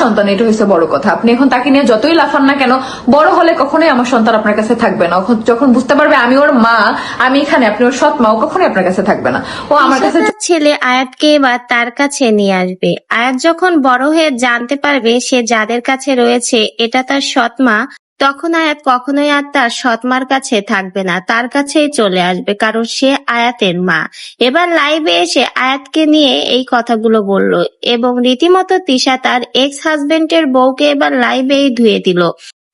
সন্তান এটা হয়েছে বড় কথা। আপনি এখন তাকে নিয়ে যতই লাফান না কেন বড় হলে কখনোই আমার সন্তান আপনার কাছে থাকবে না। যখন- বুঝতে পারবে আমি ওর মা আমি এখানে আপনি ওর সৎ মা ও কখনোই আপনার কাছে থাকবে না। ও আমার কাছে ছেলে আয়াতকে বা তার কাছে নিয়ে আসবে। আয়াত যখন বড় হয়ে জানতে পারবে সে যাদের কাছে রয়েছে এটা তার সৎমা তখন আয়াত কখনোই আর তার সৎমার কাছে থাকবে না, তার কাছেই চলে আসবে, কারণ সে আয়াতের মা। এবার লাইভে এসে আয়াতকে নিয়ে এই কথাগুলো বলল, এবং রীতিমতো তিশা তার এক্স হাজবেন্ডের বউকে এবার লাইভেই ধুয়ে দিল।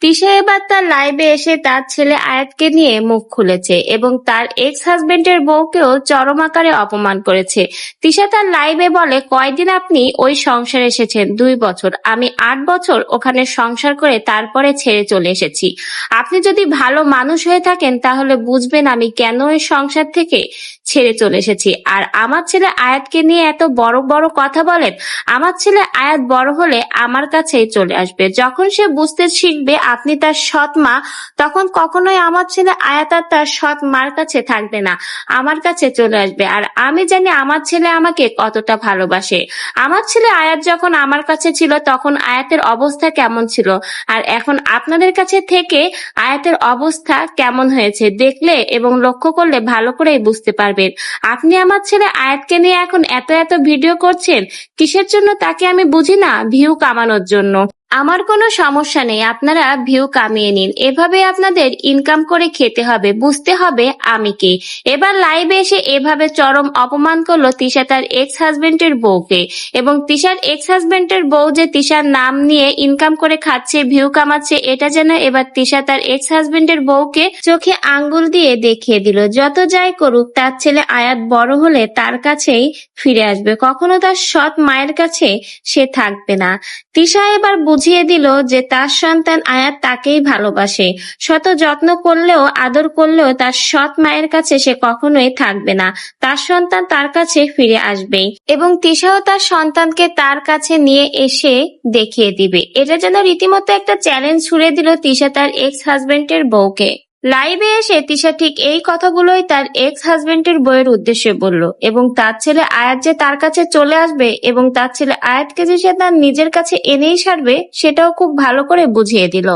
তিশা এবার তার লাইভে এসে তার ছেলে আয়াতকে নিয়ে মুখ খুলেছে এবং তার এক্স হাজবেন্ডের বউকেও চরম আকারে অপমান করেছে। তিশা তার লাইভে বলে, কয়দিন আপনি ওই সংসারে এসেছেন? দুই বছর। আমি আট বছর ওখানে সংসার করে তারপরে ছেড়ে চলে এসেছি। আপনি যদি ভালো মানুষ হয়ে থাকেন, তাহলে বুঝবেন আমি কেন ওই সংসার থেকে ছেড়ে চলে এসেছি। আর আমার ছেলে আয়াতকে নিয়ে এত বড় বড় কথা বলেন, আমার ছেলে আয়াত বড় হলে আমার কাছেই চলে আসবে। যখন সে বুঝতে শিখবে আপনি তার সৎ মা, তখন কখনোই আমার ছেলে আয়াত তার সৎ মার কাছে থাকবে না। আমার কাছে চলে আসবে। আর আমি জানি আমার ছেলে আমাকে কতটা ভালোবাসে। আমার ছেলে আয়াত যখন আমার কাছে ছিল, তখন আয়াতের অবস্থা কেমন ছিল? আর এখন আপনাদের কাছে থেকে আয়াতের অবস্থা কেমন হয়েছে? দেখলে এবং লক্ষ্য করলে ভালো করেই বুঝতে পারবেন। আপনি আমার ছেলে আয়াতকে নিয়ে এখন এত এত ভিডিও করছেন, কিসের জন্য তাকে আমি বুঝি না ভিউ কামানোর জন্য? আমার কোনো সমস্যা নেই, আপনারা ভিউ কামিয়ে নিন। এভাবে আপনাদের ইনকাম করে খেতে হবে, বুঝতে হবে আমি কে। এবার লাইভে এসে এভাবে চরম অপমান করল তিশা তার এক্স হাজবেন্ডের বউকে। এবং তিশার এক্স হাজবেন্ডের বউ যে তিশার নাম নিয়ে ইনকাম করে খাচ্ছে, ভিউ কামাচ্ছে, এটা যেন এবার তিশা তার এক্স হাজবেন্ডের বউকে চোখে আঙ্গুল দিয়ে দেখিয়ে দিল। যত যাই করুক, তার ছেলে আয়াত বড় হলে তার কাছেই ফিরে আসবে। কখনো তার সৎ মায়ের কাছে সে থাকবে না। তিশা এবার বুঝিয়ে দিল যে তার সন্তান আয়াত তাকেই ভালোবাসে। শত যত্ন করলেও, আদর করলেও তার সৎ মায়ের কাছে সে কখনোই থাকবে না। তার সন্তান তার কাছে ফিরে আসবে এবং তিশাও তার সন্তানকে তার কাছে নিয়ে এসে দেখিয়ে দিবে। এটা যেন রীতিমতো একটা চ্যালেঞ্জ ছুড়ে দিল তিশা তার এক্স হাজবেন্ডের বউকে। লাইভে এসে তিশা ঠিক এই কথাগুলোই তার এক্স হাজবেন্ডের বইয়ের উদ্দেশ্যে বলল, এবং তার ছেলে আয়াত যে তার কাছে চলে আসবে এবং তার ছেলে আয়াতকে যে সে তার নিজের কাছে এনেই সারবে, সেটাও খুব ভালো করে বুঝিয়ে দিল।